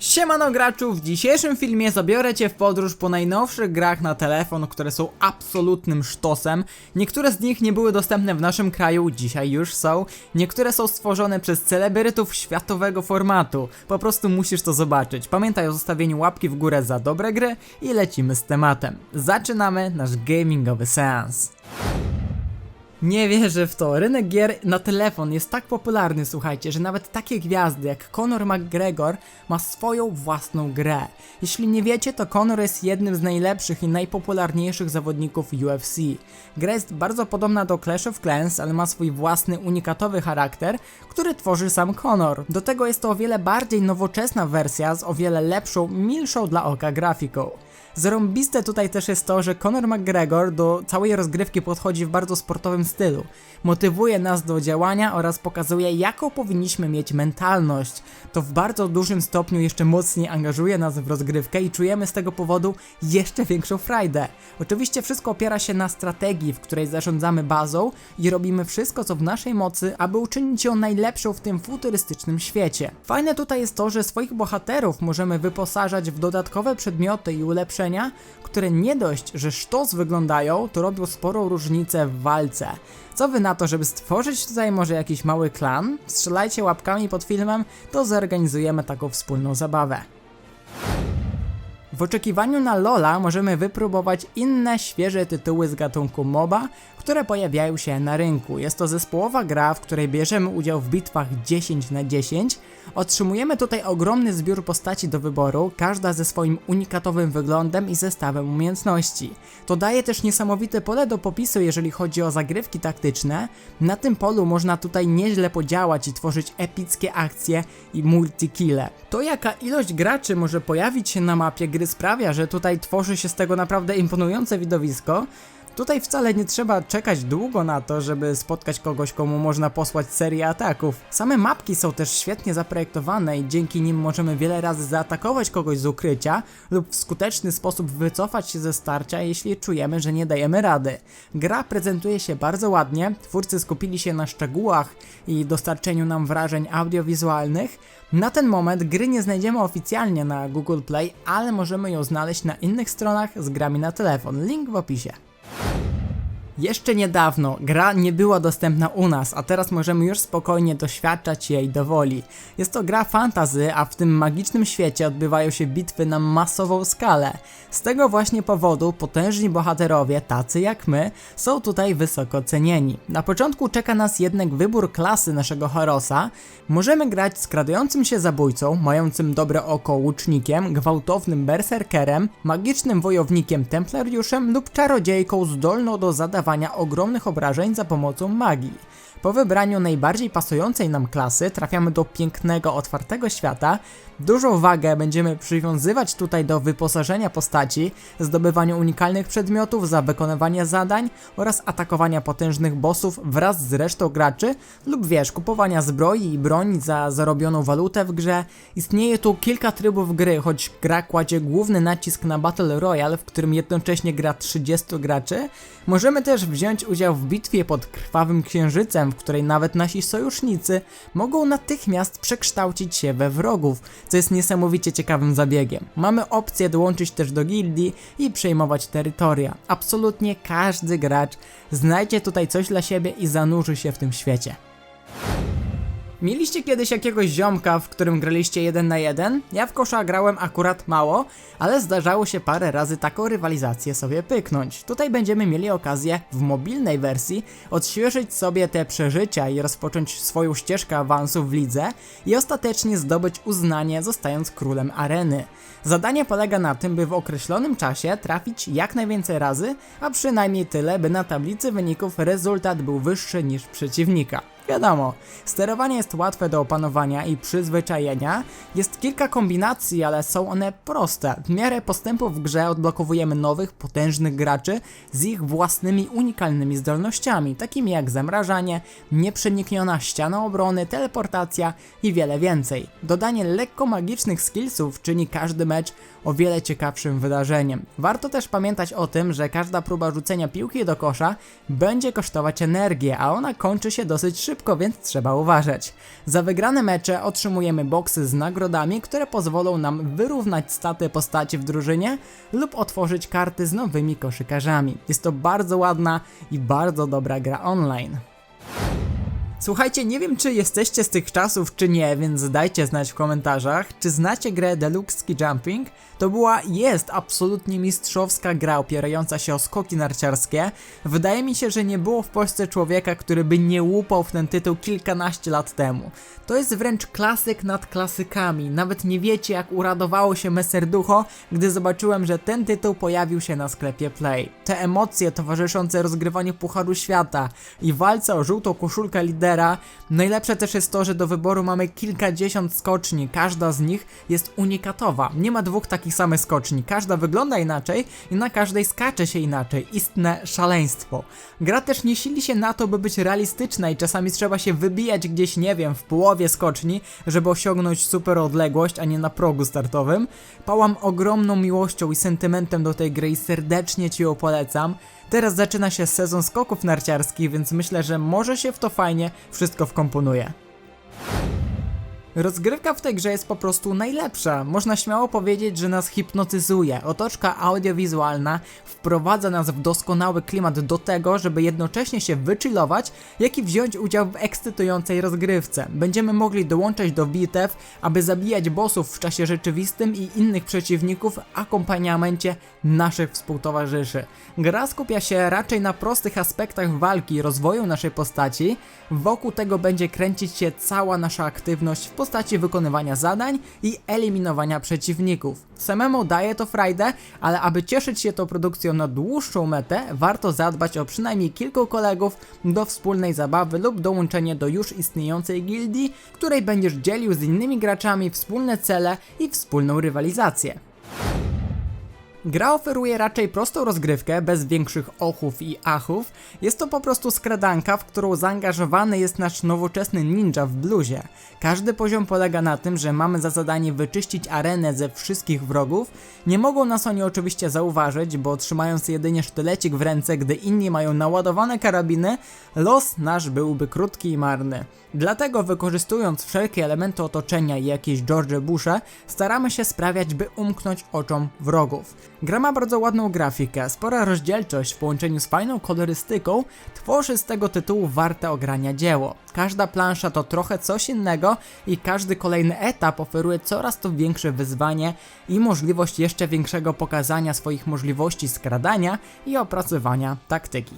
Siemano graczu, w dzisiejszym filmie zabiorę Cię w podróż po najnowszych grach na telefon, które są absolutnym sztosem. Niektóre z nich nie były dostępne w naszym kraju, dzisiaj już są. Niektóre są stworzone przez celebrytów światowego formatu. Po prostu musisz to zobaczyć. Pamiętaj o zostawieniu łapki w górę za dobre gry i lecimy z tematem. Zaczynamy nasz gamingowy seans. Nie wierzę w to. Rynek gier na telefon jest tak popularny, słuchajcie, że nawet takie gwiazdy jak Conor McGregor ma swoją własną grę. Jeśli nie wiecie, to Conor jest jednym z najlepszych i najpopularniejszych zawodników UFC. Gra jest bardzo podobna do Clash of Clans, ale ma swój własny, unikatowy charakter, który tworzy sam Conor. Do tego jest to o wiele bardziej nowoczesna wersja z o wiele lepszą, milszą dla oka grafiką. Zarąbiste tutaj też jest to, że Conor McGregor do całej rozgrywki podchodzi w bardzo sportowym stylu. Motywuje nas do działania oraz pokazuje, jaką powinniśmy mieć mentalność. To w bardzo dużym stopniu jeszcze mocniej angażuje nas w rozgrywkę i czujemy z tego powodu jeszcze większą frajdę. Oczywiście wszystko opiera się na strategii, w której zarządzamy bazą i robimy wszystko, co w naszej mocy, aby uczynić ją najlepszą w tym futurystycznym świecie. Fajne tutaj jest to, że swoich bohaterów możemy wyposażać w dodatkowe przedmioty i ulepszenia, które nie dość, że sztos wyglądają, to robią sporą różnicę w walce. Co wy na to, żeby stworzyć tutaj może jakiś mały klan? Strzelajcie łapkami pod filmem, to zorganizujemy taką wspólną zabawę. W oczekiwaniu na Lola możemy wypróbować inne świeże tytuły z gatunku MOBA, które pojawiają się na rynku. Jest to zespołowa gra, w której bierzemy udział w bitwach 10 na 10. Otrzymujemy tutaj ogromny zbiór postaci do wyboru, każda ze swoim unikatowym wyglądem i zestawem umiejętności. To daje też niesamowite pole do popisu, jeżeli chodzi o zagrywki taktyczne. Na tym polu można tutaj nieźle podziałać i tworzyć epickie akcje i multikille. To jaka ilość graczy może pojawić się na mapie gry sprawia, że tutaj tworzy się z tego naprawdę imponujące widowisko. Tutaj wcale nie trzeba czekać długo na to, żeby spotkać kogoś, komu można posłać serię ataków. Same mapki są też świetnie zaprojektowane i dzięki nim możemy wiele razy zaatakować kogoś z ukrycia lub w skuteczny sposób wycofać się ze starcia, jeśli czujemy, że nie dajemy rady. Gra prezentuje się bardzo ładnie, twórcy skupili się na szczegółach i dostarczeniu nam wrażeń audiowizualnych. Na ten moment gry nie znajdziemy oficjalnie na Google Play, ale możemy ją znaleźć na innych stronach z grami na telefon. Link w opisie. Jeszcze niedawno gra nie była dostępna u nas, a teraz możemy już spokojnie doświadczać jej do woli. Jest to gra fantazy, a w tym magicznym świecie odbywają się bitwy na masową skalę. Z tego właśnie powodu potężni bohaterowie, tacy jak my, są tutaj wysoko cenieni. Na początku czeka nas jednak wybór klasy naszego Harosa. Możemy grać skradającym się zabójcą, mającym dobre oko łucznikiem, gwałtownym berserkerem, magicznym wojownikiem templariuszem lub czarodziejką zdolną do zadawania ogromnych obrażeń za pomocą magii. Po wybraniu najbardziej pasującej nam klasy trafiamy do pięknego, otwartego świata. Dużą wagę będziemy przywiązywać tutaj do wyposażenia postaci, zdobywaniu unikalnych przedmiotów za wykonywanie zadań oraz atakowania potężnych bossów wraz z resztą graczy lub wiesz, kupowania zbroi i broni za zarobioną walutę w grze. Istnieje tu kilka trybów gry, choć gra kładzie główny nacisk na Battle Royale, w którym jednocześnie gra 30 graczy. Możemy też wziąć udział w bitwie pod Krwawym Księżycem, w której nawet nasi sojusznicy mogą natychmiast przekształcić się we wrogów, co jest niesamowicie ciekawym zabiegiem. Mamy opcję dołączyć też do gildii i przejmować terytoria. Absolutnie każdy gracz znajdzie tutaj coś dla siebie i zanurzy się w tym świecie. Mieliście kiedyś jakiegoś ziomka, w którym graliście jeden na jeden? Ja w kosza grałem akurat mało, ale zdarzało się parę razy taką rywalizację sobie pyknąć. Tutaj będziemy mieli okazję w mobilnej wersji odświeżyć sobie te przeżycia i rozpocząć swoją ścieżkę awansu w lidze i ostatecznie zdobyć uznanie zostając królem areny. Zadanie polega na tym, by w określonym czasie trafić jak najwięcej razy, a przynajmniej tyle, by na tablicy wyników rezultat był wyższy niż przeciwnika. Wiadomo, sterowanie jest łatwe do opanowania i przyzwyczajenia. Jest kilka kombinacji, ale są one proste. W miarę postępu w grze odblokowujemy nowych, potężnych graczy z ich własnymi unikalnymi zdolnościami, takimi jak zamrażanie, nieprzenikniona ściana obrony, teleportacja i wiele więcej. Dodanie lekko magicznych skillsów czyni każdy mecz o wiele ciekawszym wydarzeniem. Warto też pamiętać o tym, że każda próba rzucenia piłki do kosza będzie kosztować energię, a ona kończy się dosyć szybko szybko, więc trzeba uważać. Za wygrane mecze otrzymujemy boksy z nagrodami, które pozwolą nam wyrównać staty postaci w drużynie lub otworzyć karty z nowymi koszykarzami. Jest to bardzo ładna i bardzo dobra gra online. Słuchajcie, nie wiem czy jesteście z tych czasów czy nie, więc dajcie znać w komentarzach, czy znacie grę Deluxe Ski Jumping? To była, jest absolutnie mistrzowska gra opierająca się o skoki narciarskie. Wydaje mi się, że nie było w Polsce człowieka, który by nie łupał w ten tytuł kilkanaście lat temu. To jest wręcz klasyk nad klasykami, nawet nie wiecie jak uradowało się me serducho, gdy zobaczyłem, że ten tytuł pojawił się na sklepie Play. Te emocje towarzyszące rozgrywaniu Pucharu Świata i walce o żółtą koszulkę lidera, najlepsze też jest to, że do wyboru mamy kilkadziesiąt skoczni, każda z nich jest unikatowa. Nie ma dwóch takich samych skoczni, każda wygląda inaczej i na każdej skacze się inaczej. Istne szaleństwo. Gra też nie sili się na to, by być realistyczna i czasami trzeba się wybijać gdzieś, nie wiem, w połowie skoczni, żeby osiągnąć super odległość, a nie na progu startowym. Pałam ogromną miłością i sentymentem do tej gry i serdecznie Ci ją polecam. Teraz zaczyna się sezon skoków narciarskich, więc myślę, że może się w to fajnie wszystko wkomponuje. Rozgrywka w tej grze jest po prostu najlepsza. Można śmiało powiedzieć, że nas hipnotyzuje. Otoczka audiowizualna wprowadza nas w doskonały klimat do tego, żeby jednocześnie się wychillować, jak i wziąć udział w ekscytującej rozgrywce. Będziemy mogli dołączać do bitew, aby zabijać bossów w czasie rzeczywistym i innych przeciwników w akompaniamencie naszych współtowarzyszy. Gra skupia się raczej na prostych aspektach walki rozwoju naszej postaci. Wokół tego będzie kręcić się cała nasza aktywność w postaci wykonywania zadań i eliminowania przeciwników. Samemu daje to frajdę, ale aby cieszyć się tą produkcją na dłuższą metę, warto zadbać o przynajmniej kilku kolegów do wspólnej zabawy lub dołączenie do już istniejącej gildii, której będziesz dzielił z innymi graczami wspólne cele i wspólną rywalizację. Gra oferuje raczej prostą rozgrywkę, bez większych ochów i achów. Jest to po prostu skradanka, w którą zaangażowany jest nasz nowoczesny ninja w bluzie. Każdy poziom polega na tym, że mamy za zadanie wyczyścić arenę ze wszystkich wrogów. Nie mogą nas oni oczywiście zauważyć, bo trzymając jedynie sztylecik w ręce, gdy inni mają naładowane karabiny, los nasz byłby krótki i marny. Dlatego wykorzystując wszelkie elementy otoczenia i jakieś George Bushe, staramy się sprawiać, by umknąć oczom wrogów. Gra ma bardzo ładną grafikę, spora rozdzielczość w połączeniu z fajną kolorystyką tworzy z tego tytułu warte ogrania dzieło. Każda plansza to trochę coś innego i każdy kolejny etap oferuje coraz to większe wyzwanie i możliwość jeszcze większego pokazania swoich możliwości skradania i opracowania taktyki.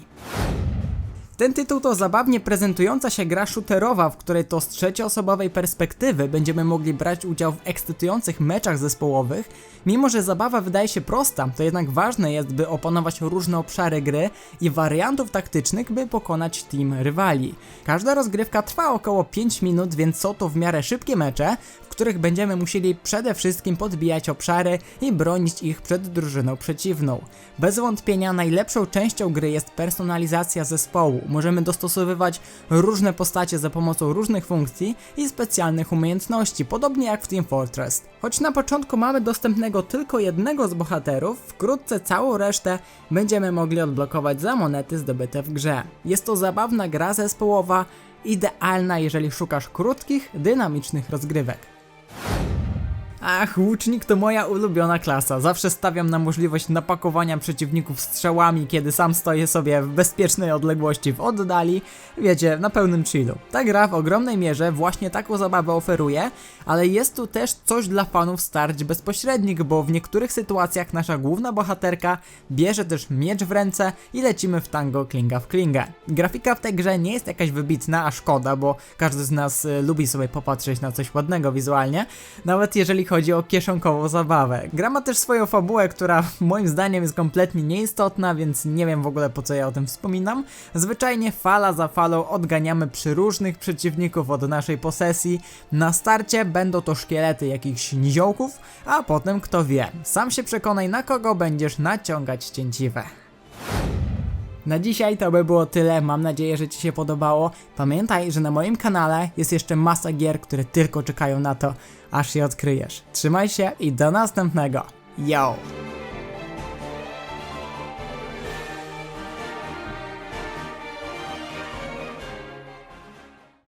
Ten tytuł to zabawnie prezentująca się gra shooterowa, w której to z trzecioosobowej perspektywy będziemy mogli brać udział w ekscytujących meczach zespołowych. Mimo, że zabawa wydaje się prosta, to jednak ważne jest, by opanować różne obszary gry i wariantów taktycznych, by pokonać team rywali. Każda rozgrywka trwa około 5 minut, więc są to w miarę szybkie mecze, w których będziemy musieli przede wszystkim podbijać obszary i bronić ich przed drużyną przeciwną. Bez wątpienia najlepszą częścią gry jest personalizacja zespołu. Możemy dostosowywać różne postacie za pomocą różnych funkcji i specjalnych umiejętności, podobnie jak w Team Fortress. Choć na początku mamy dostępnego tylko jednego z bohaterów, wkrótce całą resztę będziemy mogli odblokować za monety zdobyte w grze. Jest to zabawna gra zespołowa, idealna jeżeli szukasz krótkich, dynamicznych rozgrywek. Ach, łucznik to moja ulubiona klasa. Zawsze stawiam na możliwość napakowania przeciwników strzałami, kiedy sam stoję sobie w bezpiecznej odległości w oddali. Wiecie, na pełnym chillu. Ta gra w ogromnej mierze właśnie taką zabawę oferuje, ale jest tu też coś dla fanów starć bezpośrednich, bo w niektórych sytuacjach nasza główna bohaterka bierze też miecz w ręce i lecimy w tango klinga w klingę. Grafika w tej grze nie jest jakaś wybitna, a szkoda, bo każdy z nas y, lubi sobie popatrzeć na coś ładnego wizualnie, nawet jeżeli chodzi o kieszonkową zabawę. Gra ma też swoją fabułę, która moim zdaniem jest kompletnie nieistotna, więc nie wiem w ogóle po co ja o tym wspominam. Zwyczajnie fala za falą odganiamy przy różnych przeciwników od naszej posesji. Na starcie będą to szkielety jakichś niziołków, a potem kto wie. Sam się przekonaj na kogo będziesz naciągać cięciwe. Na dzisiaj to by było tyle, mam nadzieję, że Ci się podobało. Pamiętaj, że na moim kanale jest jeszcze masa gier, które tylko czekają na to, aż je odkryjesz. Trzymaj się i do następnego. Yo!